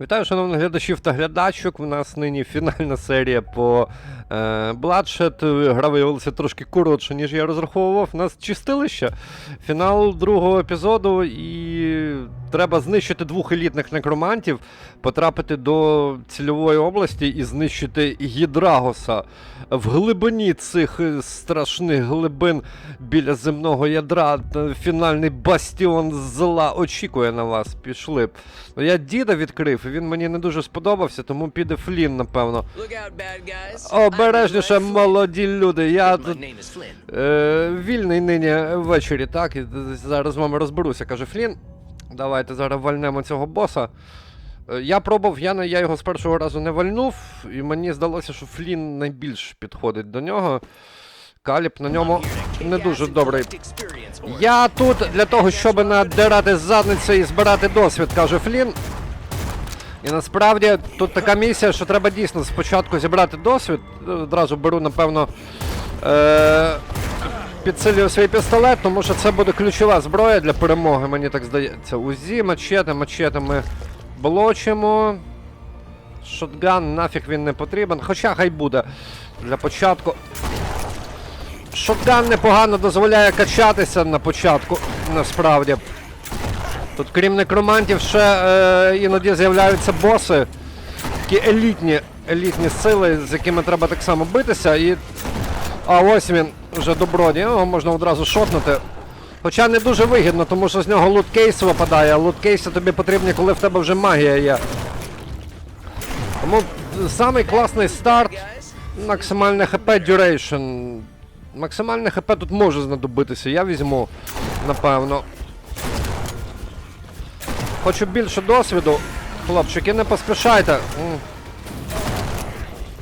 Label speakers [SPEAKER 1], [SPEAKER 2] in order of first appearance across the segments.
[SPEAKER 1] Вітаю, шановних глядачів та глядачок. У нас нині фінальна серія по е, Bloodshot. Гра виявилася трошки коротше, ніж я розраховував. У нас чистилище. Фінал другого епізоду, і треба знищити двох елітних некромантів, потрапити до цільової області і знищити Гідрагоса. В глибині цих е, страшних глибин біля земного ядра е, фінальний бастіон зла очікує на вас. Пішли б. Ну, Я діда відкрив, і він мені не дуже сподобався, тому піде Флін, напевно. Обережніше, молоді люди. Я тут е, вільний нині ввечері, так? І зараз з вами розберуся, каже Флін. Давайте зараз вальнемо цього боса. Е, Я пробував, я, я його з першого разу не вальнув, і мені здалося, що Флін найбільш підходить до нього. Каліб на ньому не дуже добрий. Я тут для того, щоб надирати задницю і збирати досвід, каже Флін. І насправді тут така місія, що треба дійсно спочатку зібрати досвід. Одразу беру, напевно, е- підсилюю свій пістолет, тому що це буде ключова зброя для перемоги, мені так здається. УЗІ, мачете, мачете ми блочимо. Шотган, нафіг він не потрібен. Хоча хай буде для початку. Шотган непогано дозволяє качатися на початку, насправді. Тут, крім некромантів, ще е, іноді з'являються боси. Такі елітні, елітні сили, з якими треба так само битися. І... А ось він, вже добродій. Його можна одразу шотнути. Хоча не дуже вигідно, тому що з нього луткейс випадає, а луткейси тобі потрібні, коли в тебе вже магія є. Тому самий класний старт. Максимальне хп duration. Максимальне хп тут може знадобитися, я візьму, напевно. Хочу більше досвіду. Хлопчики, не поспішайте.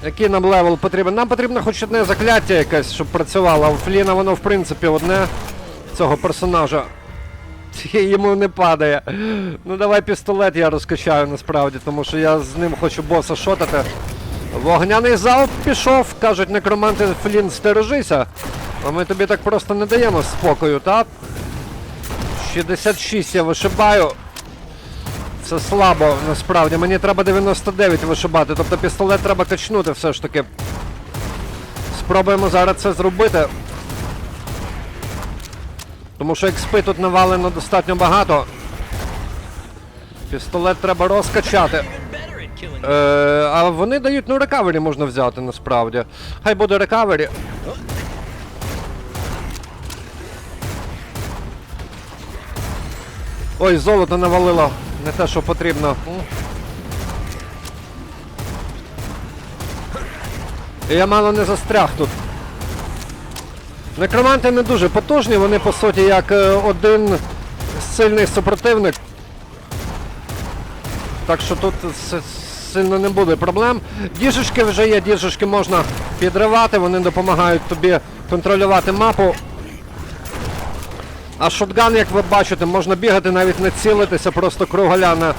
[SPEAKER 1] Який нам левел потрібен? Нам потрібно хоч одне закляття якесь, щоб працювало. У Фліна воно, в принципі, одне цього персонажа. Йому не падає. Ну давай пістолет я розкачаю насправді, тому що я з ним хочу боса шотати. Вогняний залп пішов, кажуть некроманти Флін, стережися. А ми тобі так просто не даємо спокою, так? 66 я вишибаю. Це слабо, насправді. Мені треба 99 вишибати, тобто пістолет треба качнути все ж таки. Спробуємо зараз це зробити. Тому що експи тут навалено достатньо багато. Пістолет треба розкачати. Е, а вони дають, ну, рекавері можна взяти насправді. Хай буде рекавері. Ой, золото навалило. Не те, що потрібно. І Я мало не застряг тут. Некроманти не дуже потужні, вони по суті як е, один сильний супротивник. Так що тут сильно не буде проблем. Діжечки вже є, діжечки можна підривати, вони допомагають тобі контролювати мапу. А шотган, як ви бачите, можна бігати, навіть не цілитися, просто кругаляна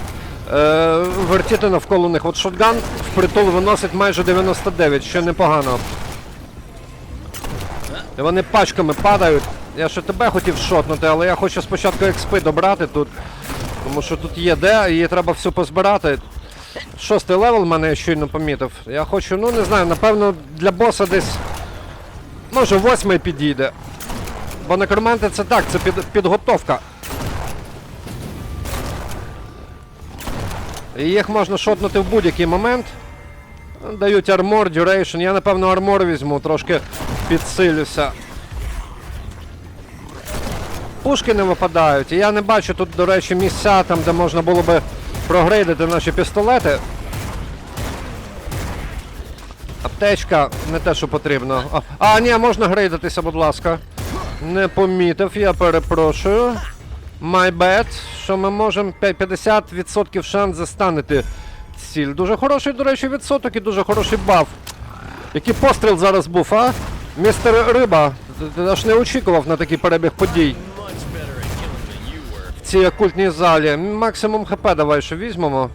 [SPEAKER 1] е, вертіти навколо них. От шотган впритул виносить майже 99, що непогано. І вони пачками падають. Я ще тебе хотів шотнути, але я хочу спочатку експи добрати тут. Тому що тут є де, її треба всю позбирати. Шостий левел мене щойно помітив. Я хочу, ну не знаю, напевно, для боса десь. Може, восьмий підійде. Бо некроменти це так, це під, підготовка. І їх можна шотнути в будь-який момент. Дають армор, duration. Я напевно армор візьму, трошки підсилюся. Пушки не випадають. І я не бачу тут, до речі, місця, там, де можна було би прогрейдити наші пістолети. Аптечка не те, що потрібно. А, а ні, можна грейдитися, будь ласка. Не помітив, я перепрошую. My bad, що ми можемо 50% шанс застанити ціль. Дуже хороший, до речі, відсоток і дуже хороший баф. Який постріл зараз був, а? Містер Риба, аж не очікував на такий перебіг подій в цій окультній залі. Максимум ХП давай ще візьмемо.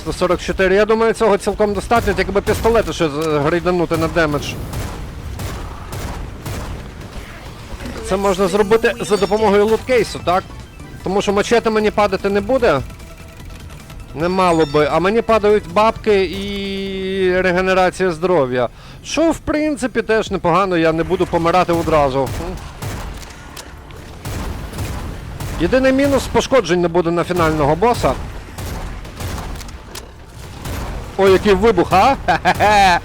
[SPEAKER 1] 144. Я думаю, цього цілком достатньо, якби пістолети ще грейданути на демедж. Це можна зробити за допомогою луткейсу, так? Тому що мачете мені падати не буде. Немало би. А мені падають бабки і регенерація здоров'я. Що, в принципі, теж непогано, я не буду помирати одразу. Єдиний мінус пошкоджень не буде на фінального боса. Ой, який вибух, а? Хе-хе-хе.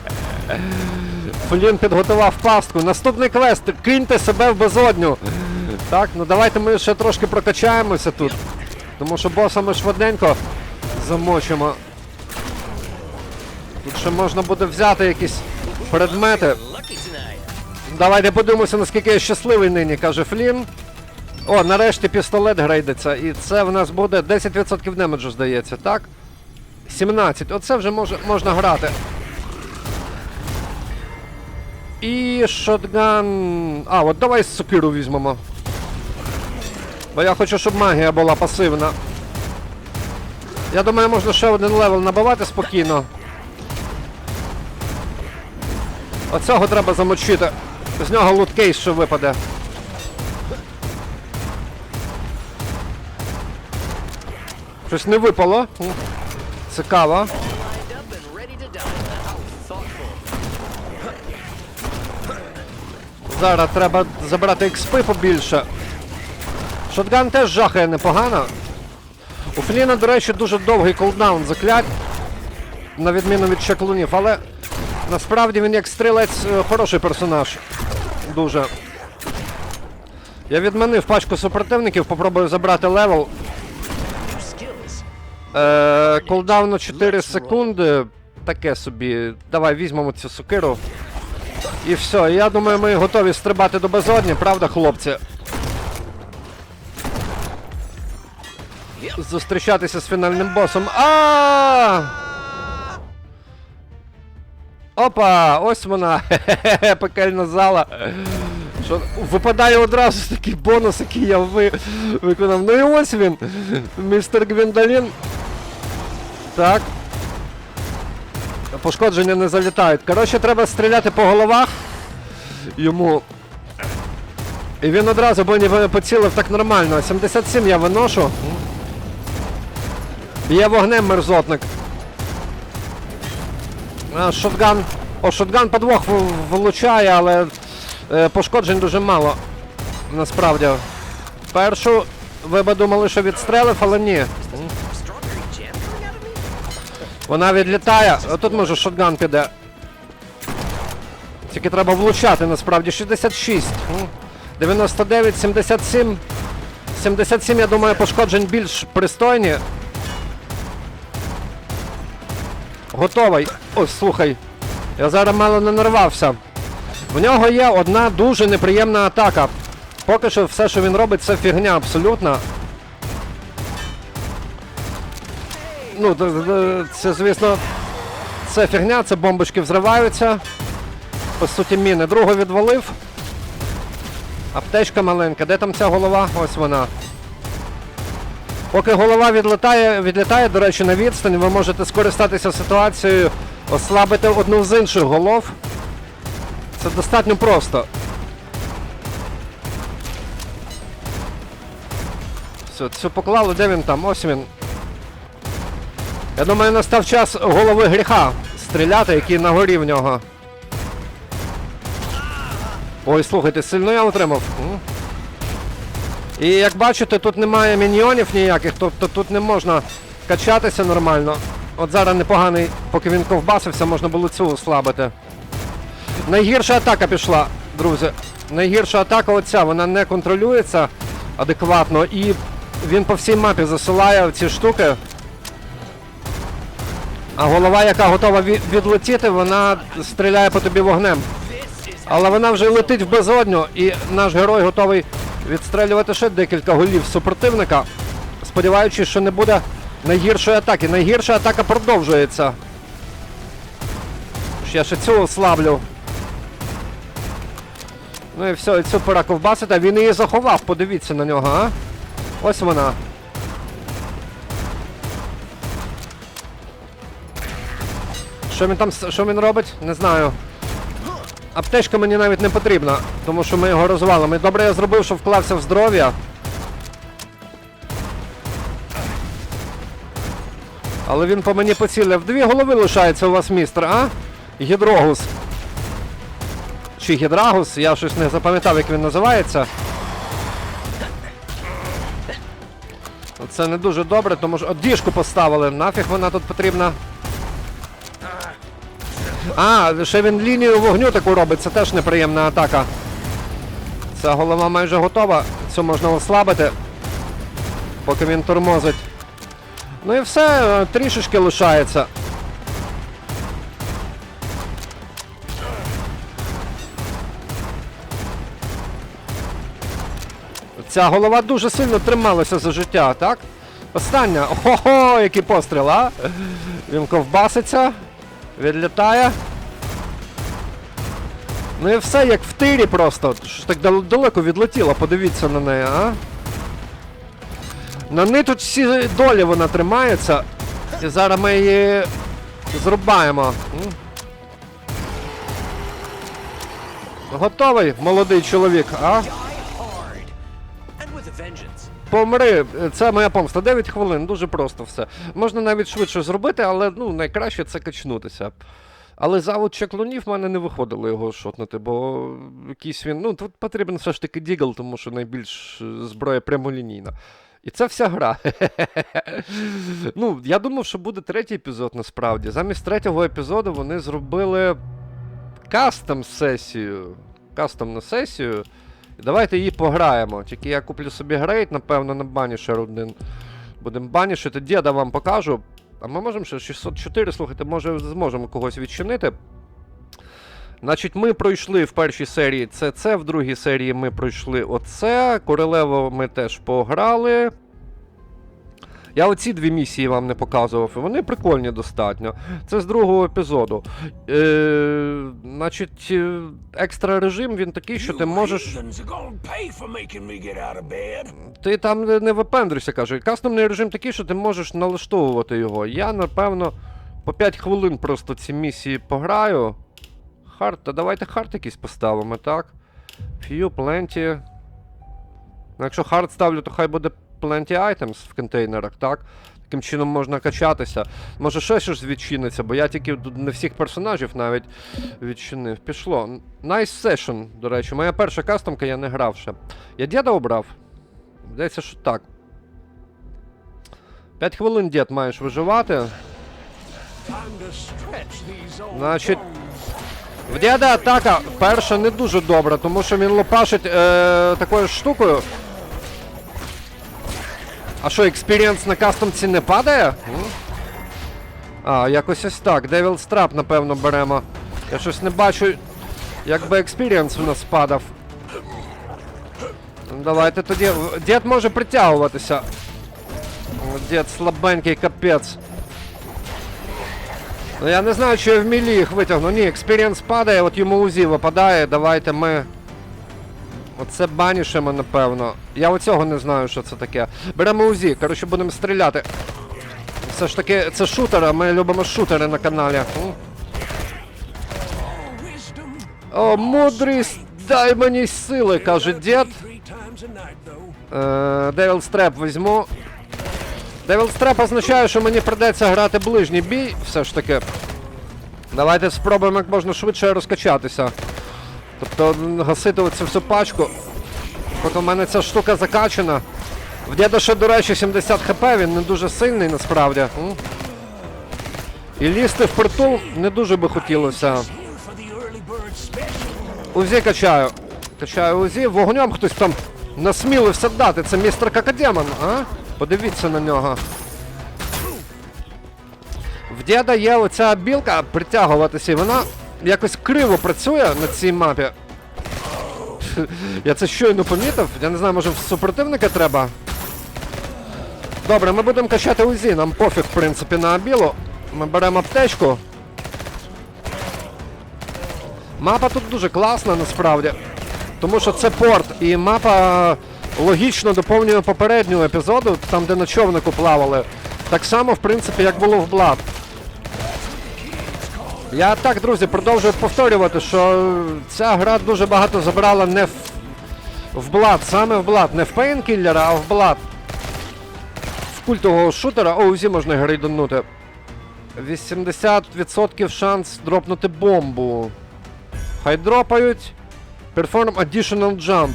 [SPEAKER 1] Флін підготував пастку. Наступний квест. Киньте себе в безодню. Так, ну давайте ми ще трошки прокачаємося тут. Тому що боса ми швиденько замочимо. Тут ще можна буде взяти якісь предмети. Давайте подивимося, наскільки я щасливий нині, каже Флін. О, нарешті пістолет грейдиться. І це в нас буде 10% демеджу, здається, так? 17. Оце вже може, можна грати. І шотган. А, от давай сокиру візьмемо. Бо я хочу, щоб магія була пасивна. Я думаю, можна ще один левел набивати спокійно. Оцього треба замочити. З нього луткейс ще випаде. Щось не випало. Цікаво. Зараз треба забрати експи побільше. Шотган теж жахає непогано. У Фліна, до речі, дуже довгий колдаун заклять, на відміну від чаклунів, але насправді він як стрілець е, хороший персонаж. Дуже. Я відмінив пачку супротивників, попробую забрати левел. Е, Колдауну 4 секунди. Таке собі. Давай візьмемо цю сокиру. І все. Я думаю, ми готові стрибати до безодні, правда, хлопці? Зустрічатися з фінальним босом. А! Опа! Ось вона! Хе-хе-хе, пекельна зала. Що, випадає одразу такий бонус, який я ви, виконав. Ну і ось він, містер Гвіндолін. Так. Пошкодження не залітають. Коротше, треба стріляти по головах йому. І він одразу бо поцілив так нормально. 77 я виношу. Б'є вогнем мерзотник. Шотган. О, шотган по двох в- влучає, але е, пошкоджень дуже мало. Насправді. Першу ви би думали, що відстрелив, але ні. Вона відлітає. Отут може шотган піде. Тільки треба влучати насправді. 66. 99, 77. 77, я думаю, пошкоджень більш пристойні. Готовий. Ой, слухай. Я зараз мало не нарвався. В нього є одна дуже неприємна атака. Поки що все, що він робить, це фігня абсолютна. Ну, це, звісно, це фігня, це бомбочки взриваються. По суті, міни. Другу відвалив. Аптечка маленька. Де там ця голова? Ось вона. Поки голова відлітає, відлітає, до речі, на відстань, ви можете скористатися ситуацією, ослабити одну з інших голов. Це достатньо просто. Все, цю поклали, де він там? Ось він. Я думаю, настав час голови гріха стріляти, який на горі в нього. Ой, слухайте, сильно я отримав. І як бачите, тут немає міньйонів ніяких, тобто тут не можна качатися нормально. От зараз непоганий, поки він ковбасився, можна було цю ослабити. Найгірша атака пішла, друзі. Найгірша атака оця, вона не контролюється адекватно і він по всій мапі засилає ці штуки. А голова, яка готова відлетіти, вона стріляє по тобі вогнем. Але вона вже летить в безодню, і наш герой готовий відстрелювати ще декілька голів супротивника, сподіваючись, що не буде найгіршої атаки. Найгірша атака продовжується. Я ще цю ослаблю. Ну і все, і цю пора ковбасити, він її заховав, подивіться на нього, а? Ось вона. Що він там що він робить? Не знаю. Аптечка мені навіть не потрібна, тому що ми його розвалимо. Добре я зробив, що вклався в здоров'я. Але він по мені поцілив. Дві голови лишається у вас, містер, а? Гідрогус. Чи гідрагус, я щось не запам'ятав, як він називається. Це не дуже добре, тому що. Діжку поставили. Нафіг вона тут потрібна. А, ще він лінію вогню таку робить, це теж неприємна атака. Ця голова майже готова. Цю можна ослабити. Поки він тормозить. Ну і все, трішечки лишається. Ця голова дуже сильно трималася за життя, так? Остання. Ого, який постріл, а? Він ковбаситься, відлітає. Ну і все як в тирі просто. Що ж так далеко відлетіло, подивіться на неї, а? На неї тут всі долі вона тримається. І зараз ми її зрубаємо. Готовий, молодий чоловік, а? Помри, це моя помста. 9 хвилин, дуже просто все. Можна навіть швидше зробити, але ну, найкраще це качнутися. Але завод чеклунів в мене не виходило його шотнути, бо якийсь він. Ну, тут потрібен все ж таки дігл, тому що найбільш е, зброя прямолінійна. І це вся гра. ну, я думав, що буде третій епізод насправді. Замість третього епізоду вони зробили кастом сесію. Кастомну сесію. Давайте її пограємо. Тільки я куплю собі грейд, напевно, на банішер один. Будемо банішити, діда вам покажу. А ми можемо ще 604, слухайте, може зможемо когось відчинити. Значить, ми пройшли в першій серії це це, в другій серії ми пройшли оце. Королево ми теж пограли. Я оці дві місії вам не показував, і вони прикольні достатньо. Це з другого епізоду. Е, значить, е, екстра режим він такий, що ти можеш. Ти там не, не випендрюйся, каже. Кастомний режим такий, що ти можеш налаштовувати його. Я, напевно, по 5 хвилин просто ці місії пограю. Хард, та давайте хард якийсь поставимо, так? Few, plenty. Ну, якщо хард ставлю, то хай буде plenty items в контейнерах, так? Таким чином можна качатися. Може ще щось відчиниться, бо я тільки не всіх персонажів навіть відчинив. Пішло. Nice session, до речі. Моя перша кастомка, я не грав ще. Я діда обрав. Здається, що так. 5 хвилин дід маєш виживати. Значить, в діда атака перша не дуже добра, тому що він лопашить е, такою штукою. А що, експірієнс на кастомці не падає? А, якось ось так. Devil Strap, напевно, беремо. Я щось не бачу, як би експірієнс у нас падав. Ну, Давайте тоді. Дід може притягуватися. Дід слабенький капець. Ну я не знаю, чи я в мілі їх витягну. Ні, експірієнс падає, от йому УЗІ випадає. Давайте ми. Оце банішемо, напевно. Я оцього не знаю, що це таке. Беремо УЗІ, коротше, будемо стріляти. Все ж таки, це шутер, а ми любимо шутери на каналі. О, мудрість, дай мені сили, каже дід. Devil Strap візьму. Devil Strap означає, що мені придеться грати ближній бій, все ж таки. Давайте спробуємо як можна швидше розкачатися. Тобто гасити оцю всю пачку. Поки в мене ця штука закачана. В діда ще, до речі, 70 хп, він не дуже сильний насправді. І лізти в притул не дуже би хотілося. УЗІ качаю. Качаю УЗІ, вогнем хтось там насмілився дати. Це містер Какадемон, а? Подивіться на нього. В діда є оця білка притягуватися, і вона якось криво працює на цій мапі. Я це щойно помітив. Я не знаю, може в супротивника треба. Добре, ми будемо качати УЗІ, нам пофіг, в принципі, на білу. Ми беремо аптечку. Мапа тут дуже класна насправді. Тому що це порт, і мапа логічно доповнює попередню епізоду, там де на човнику плавали. Так само, в принципі, як було в Блад. Я так, друзі, продовжую повторювати, що ця гра дуже багато забрала не в, в Блад, саме в Блад. Не в Painkiller, а в Блад. В культового шутера. О, УЗІ можна грейданути. 80% шанс дропнути бомбу. Хай дропають. Perform additional jump.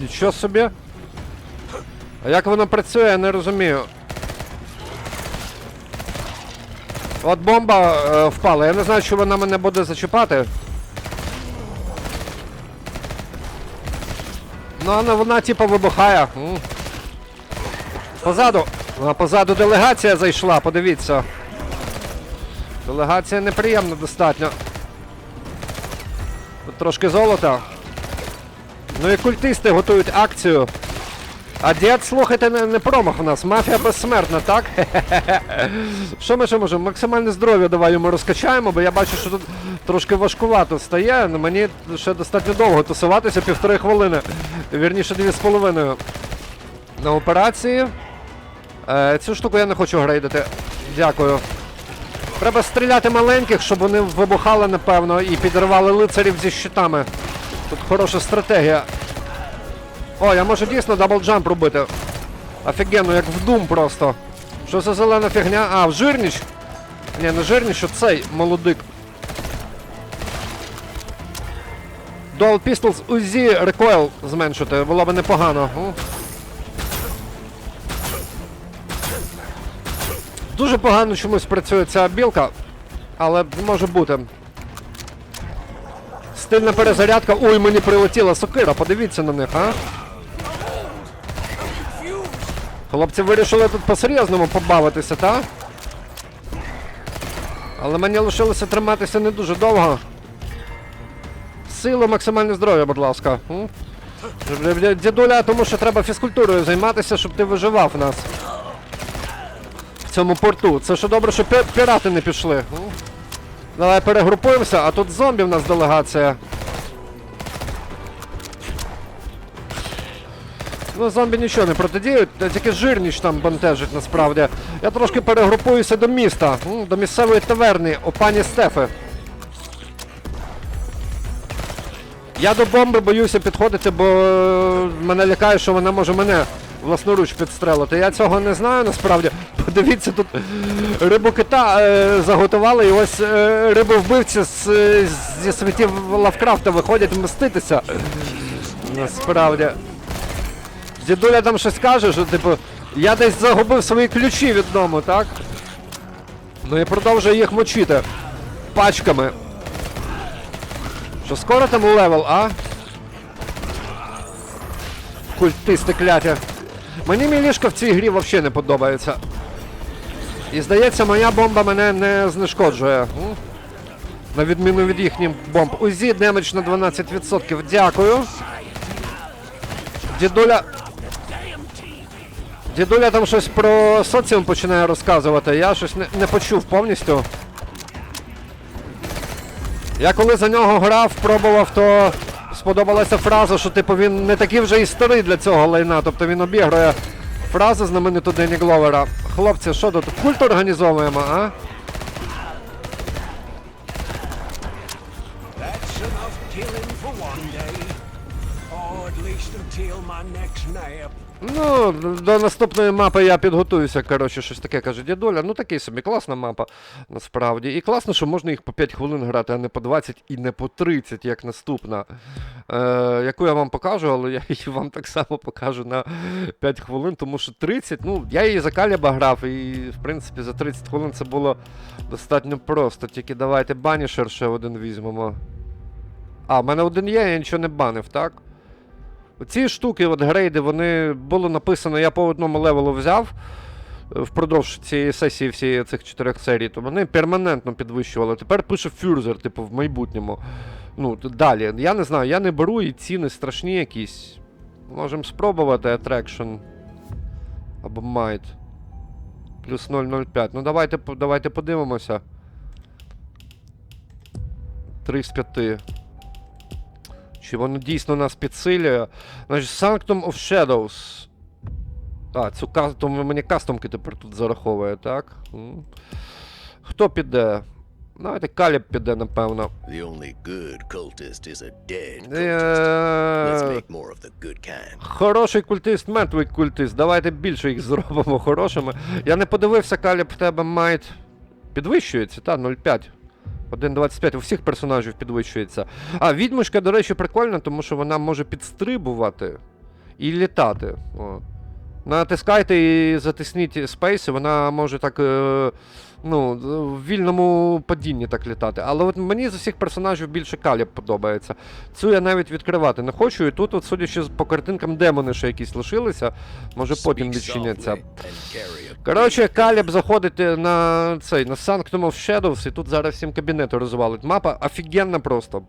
[SPEAKER 1] Нічого собі. А як воно працює, я не розумію. От бомба е, впала. Я не знаю, чи вона мене буде зачіпати. Ну, вона, вона типу вибухає. Позаду. Позаду делегація зайшла, подивіться. Делегація неприємна достатньо. Тут трошки золота. Ну і культисти готують акцію. А дід, слухайте, не, не промах у нас. Мафія безсмертна, так? Що ми ще можемо? Максимальне здоров'я давай йому розкачаємо, бо я бачу, що тут трошки важкувато стає. Мені ще достатньо довго тусуватися, півтори хвилини. Вірніше, дві з половиною. На операції. Е, цю штуку я не хочу грейдити. Дякую. Треба стріляти маленьких, щоб вони вибухали, напевно, і підривали лицарів зі щитами. Тут хороша стратегія. О, я можу дійсно даблджамп робити. Офігенно, як в Doom просто. Що за зелена фігня? А, в жирніч? Ні, не жирніч, а цей молодик. Dual Pistols UZ Recoil зменшити, було б непогано. Дуже погано чомусь працює ця білка, але може бути. Стильна перезарядка. Ой, мені прилетіла сокира, подивіться на них, а? Хлопці вирішили тут по-серйозному побавитися, та? Але мені лишилося триматися не дуже довго. Силу максимальне здоров'я, будь ласка. Дідуля, тому що треба фізкультурою займатися, щоб ти виживав нас. В цьому порту. Це що добре, що пі- пірати не пішли. Давай перегрупуємося, а тут зомбі в нас делегація. Ну, зомбі нічого не протидіють, тільки жирніч там бентежить насправді. Я трошки перегрупуюся до міста, до місцевої таверни, у пані Стефи. Я до бомби боюся підходити, бо е, мене лякає, що вона може мене власноруч підстрелити. Я цього не знаю насправді. Подивіться, тут рибу кита е, заготували, і ось е, рибовбивці з, е, зі світів Лавкрафта виходять мститися. Насправді. Дідуля там щось каже, що типу, я десь загубив свої ключі від дому, так? Ну і продовжує їх мочити. Пачками. Що скоро там левел, а? Культисти кляті. Мені мій ліжко в цій грі взагалі не подобається. І здається, моя бомба мене не знешкоджує. На відміну від їхніх бомб. УЗІ демедж на 12%. Дякую. Дідуля. Дідуля там щось про соціум починає розказувати. Я щось не, не почув повністю. Я коли за нього грав, пробував, то сподобалася фраза, що типу він не такий вже і старий для цього лайна. Тобто він обігрує фразу знамениту Дені Гловера. Хлопці, що тут? Культ організовуємо, а? Ну, до наступної мапи я підготуюся, коротше, щось таке каже дідуля. Ну такий собі класна мапа, насправді. І класно, що можна їх по 5 хвилин грати, а не по 20 і не по 30, як наступна. Е, яку я вам покажу, але я її вам так само покажу на 5 хвилин, тому що 30, ну, я її за Каліба грав, і в принципі за 30 хвилин це було достатньо просто. Тільки давайте банішер ще один візьмемо. А, в мене один є, я нічого не банив, так? Ці штуки, от грейди, вони було написано, я по одному левелу взяв е, впродовж цієї сесії всієї цих чотирьох серій, то вони перманентно підвищували. Тепер пише фюрзер, типу, в майбутньому. Ну, далі. Я не знаю, я не беру і ціни страшні якісь. Можемо спробувати Attraction. Або Might. Плюс 0,05. Ну давайте, давайте подивимося. 3 з 5. Чи воно дійсно нас підсилює? Значить, Sanctum of Shadows. А, цю кастом мені кастомки тепер тут зараховує, так? Хто піде? Давайте Каліб піде, напевно.
[SPEAKER 2] The only good cultist is a dead cultist. Let's
[SPEAKER 1] Е,
[SPEAKER 2] make more of the good kind.
[SPEAKER 1] Хороший культист, мертвий культист. Давайте більше їх зробимо хорошими. Я не подивився, Каліб в тебе майт. Підвищується, та, 0,5. 1,25 у всіх персонажів підвищується. А, відьмушка, до речі, прикольна, тому що вона може підстрибувати і літати. О. Натискайте і затисніть спейс, вона може так. Е, ну, в вільному падінні так літати. Але от мені з усіх персонажів більше Каліб подобається. Цю я навіть відкривати не хочу, і тут, от, судячи по картинкам, демони ще якісь лишилися. Може потім відчиняться. Коротше, Каліб заходить на цей на Sanctum of Shadows, і тут зараз всім кабінети розвалить. Мапа офігенна просто.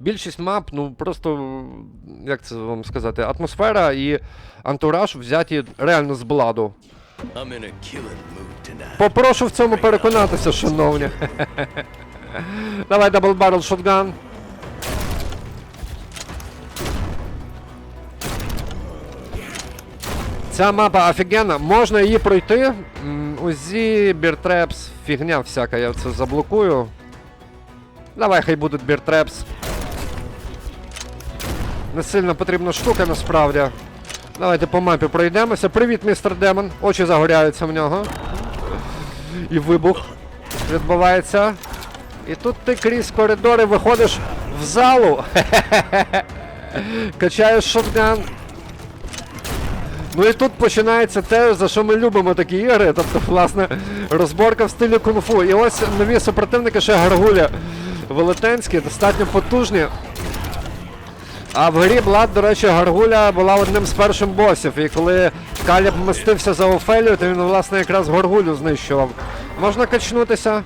[SPEAKER 1] Більшість мап, ну просто, як це вам сказати, атмосфера і антураж взяті реально з бладу.
[SPEAKER 2] I'm in a.
[SPEAKER 1] Попрошу в цьому переконатися, шановні. Давай дабл баррел шотган. Ця мапа офігенна, можна її пройти. Узі, біртрепс, фігня всяка, я це заблокую. Давай, хай будуть біртрепс. Не сильно потрібна штука насправді. Давайте по мапі пройдемося. Привіт, містер Демон. Очі загоряються в нього. І вибух відбувається. І тут ти крізь коридори виходиш в залу. Качаєш шотган. Ну і тут починається те, за що ми любимо такі ігри. Тобто, власне, розборка в стилі кунг-фу. І ось нові супротивники ще гаргуля велетенські, достатньо потужні. А в грі Блад, до речі, Гаргуля була одним з перших босів. І коли Каліб мстився за Офелію, то він, власне, якраз Горгулю знищував. Можна качнутися.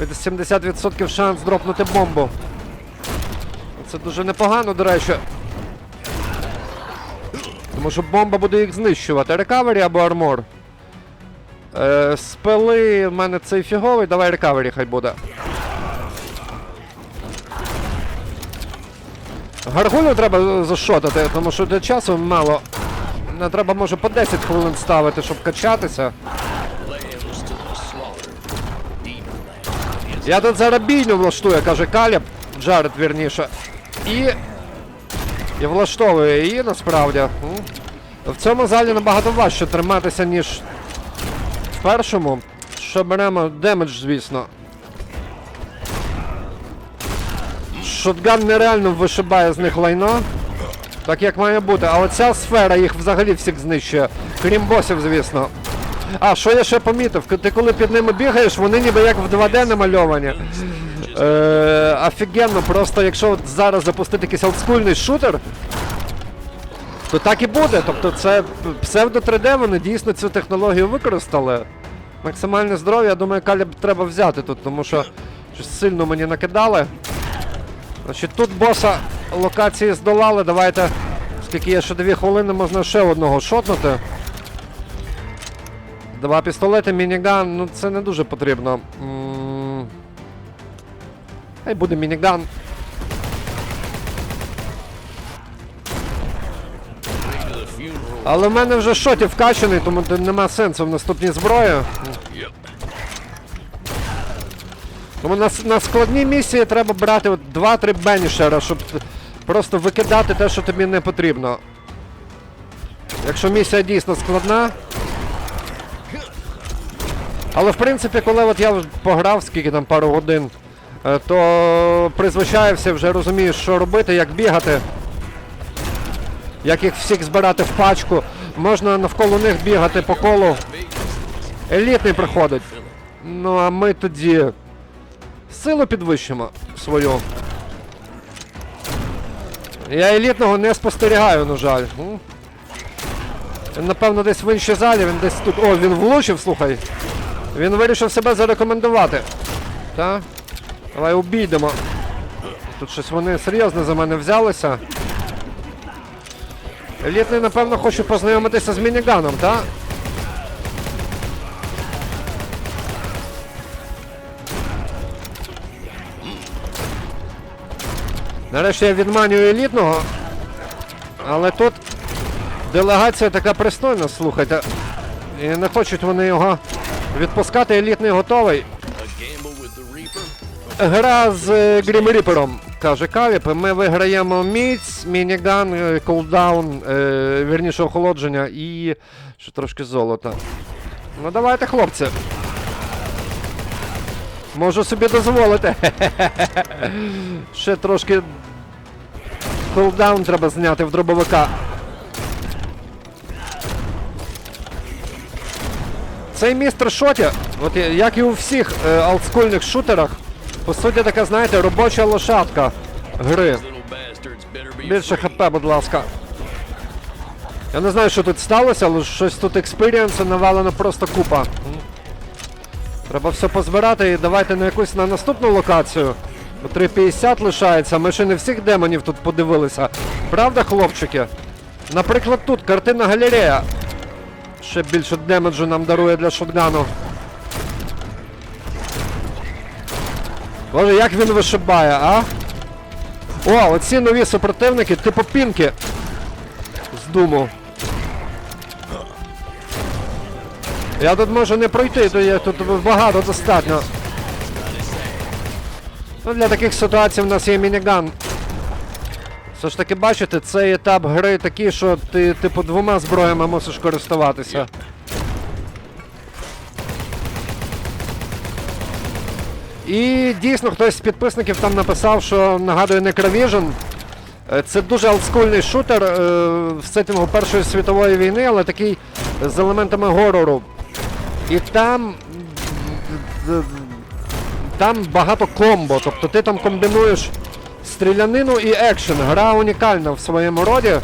[SPEAKER 1] 70% шанс дропнути бомбу. Це дуже непогано, до речі. Тому що бомба буде їх знищувати. Рекавері або армор. Е, спели в мене цей фіговий, давай рекавері хай буде. Гаргулю треба зашотати, тому що для часу мало. Не треба, може, по 10 хвилин ставити, щоб качатися. Я тут зараз бійню влаштую, каже Каліб, Джаред вірніше. І. І влаштовує її насправді. В цьому залі набагато важче триматися, ніж в першому. Що беремо демедж, звісно. Шотган нереально вишибає з них лайно. Так як має бути. А оця сфера їх взагалі всіх знищує. Крім босів, звісно. А, що я ще помітив? Ти коли під ними бігаєш, вони ніби як в 2D намальовані. Е, офігенно, просто якщо от зараз запустити якийсь олдскульний шутер, то так і буде. Тобто це псевдо 3D, вони дійсно цю технологію використали. Максимальне здоров'я, я думаю, каліб треба взяти тут, тому що щось сильно мені накидали. Значить, тут боса локації здолали. Давайте, скільки є ще 2 хвилини, можна ще одного шотнути. Два пістолети, мініган, ну це не дуже потрібно. Хай буде мініган. Але в мене вже шотів вкачаний, тому нема сенсу в наступній зброї. Тому на, на складній місії треба брати от 2-3 бенішера, щоб просто викидати те, що тобі не потрібно. Якщо місія дійсно складна. Але в принципі, коли от я пограв, скільки там пару годин, е, то призвичаєвся, вже розумієш, що робити, як бігати. Як їх всіх збирати в пачку. Можна навколо них бігати по колу. Елітний приходить. Ну а ми тоді силу підвищимо свою. Я елітного не спостерігаю, на жаль. Він, напевно, десь в іншій залі, він десь тут. О, він влучив, слухай. Він вирішив себе зарекомендувати. Та? Давай обійдемо. Тут щось вони серйозно за мене взялися. Елітний, напевно, хоче познайомитися з мініганом, так? Нарешті я відманюю елітного. Але тут делегація така пристойна, слухайте. І не хочуть вони його відпускати, елітний готовий. Гра з е, Грім Ріпером, каже Каліп. Ми виграємо міць, мініган, е, кулдаун, е, вірніше охолодження і ще трошки золота. Ну давайте, хлопці. Можу собі дозволити. Ще трошки кулдаун треба зняти в дробовика. Цей містер Шоті, от як і у всіх е, олдскульних шутерах, по суті така, знаєте, робоча лошадка гри. Більше хп, будь ласка. Я не знаю, що тут сталося, але щось тут експірієнсу навалено просто купа. Треба все позбирати і давайте на якусь на наступну локацію. Бо 350 лишається, ми ще не всіх демонів тут подивилися. Правда, хлопчики? Наприклад, тут картина галерея. Ще більше демеджу нам дарує для шотгану. Боже, як він вишибає, а? О, оці нові супротивники, типу пінки. З думу. Я тут можу не пройти, то є тут багато достатньо. Ну, для таких ситуацій в нас є мініган. Все ж таки, бачите, цей етап гри такий, що ти, типу, двома зброями мусиш користуватися. І дійсно хтось з підписників там написав, що нагадує Necrovision. Е, Це дуже олдскульний шутер е, в сеттингу Першої світової війни, але такий з елементами горору. І там. Там багато комбо, тобто ти там комбінуєш стрілянину і екшен. Гра унікальна в своєму роді.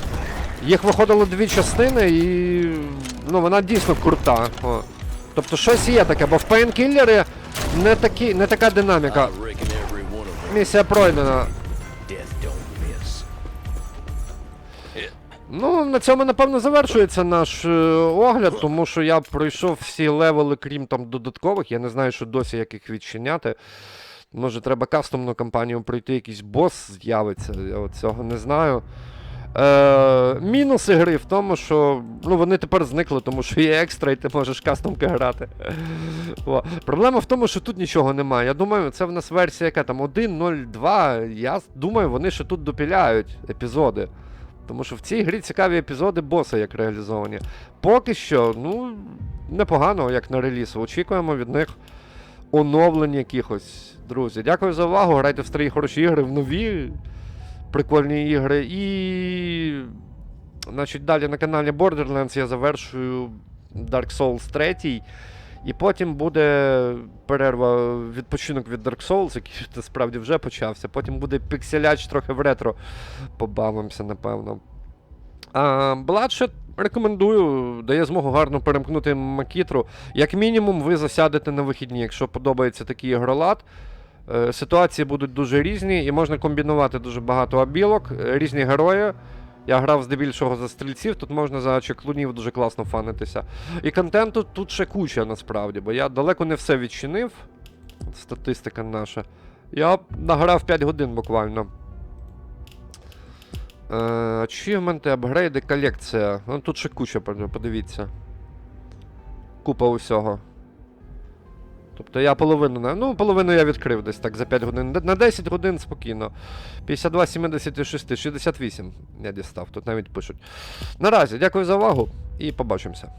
[SPEAKER 1] Їх виходило дві частини і ну, вона дійсно крута. О. Тобто щось є таке, бо в Painkiller не, не така динаміка. Місія пройдена. Ну, на цьому, напевно, завершується наш е, огляд, тому що я пройшов всі левели, крім там додаткових. Я не знаю, що досі як їх відчиняти. Може, треба кастомну кампанію пройти, якийсь бос з'явиться. Я цього не знаю. Е, мінуси гри в тому, що ну, вони тепер зникли, тому що є екстра, і ти можеш кастомки грати. О. Проблема в тому, що тут нічого немає. Я думаю, це в нас версія яка там 1.02. Я думаю, вони ще тут допіляють епізоди. Тому що в цій грі цікаві епізоди боса як реалізовані. Поки що, ну, непогано, як на реліз. Очікуємо від них оновлень якихось. Друзі, дякую за увагу. Грайте в старі хороші ігри, в нові прикольні ігри. І. Значить, далі на каналі Borderlands я завершую Dark Souls 3. І потім буде перерва, відпочинок від Dark Souls, який насправді вже почався. Потім буде пікселяч трохи в ретро. Побавимося, напевно. А, Bloodshot рекомендую, дає змогу гарно перемкнути макітру. Як мінімум, ви засядете на вихідні, якщо подобається такий ігролад. Е, Ситуації будуть дуже різні і можна комбінувати дуже багато абілок, е, різні герої. Я грав здебільшого за стрільців, тут можна за чеклунів дуже класно фанитися. І контенту тут ще куча насправді, бо я далеко не все відчинив. Статистика наша. Я награв 5 годин буквально. Ачівменти, апгрейди, колекція. Ну тут ще куча, подивіться. Купа усього. Тобто я половину, ну, половину я відкрив десь так за 5 годин. На 10 годин спокійно. 52, 76, 68 я дістав, тут навіть пишуть. Наразі, дякую за увагу і побачимося.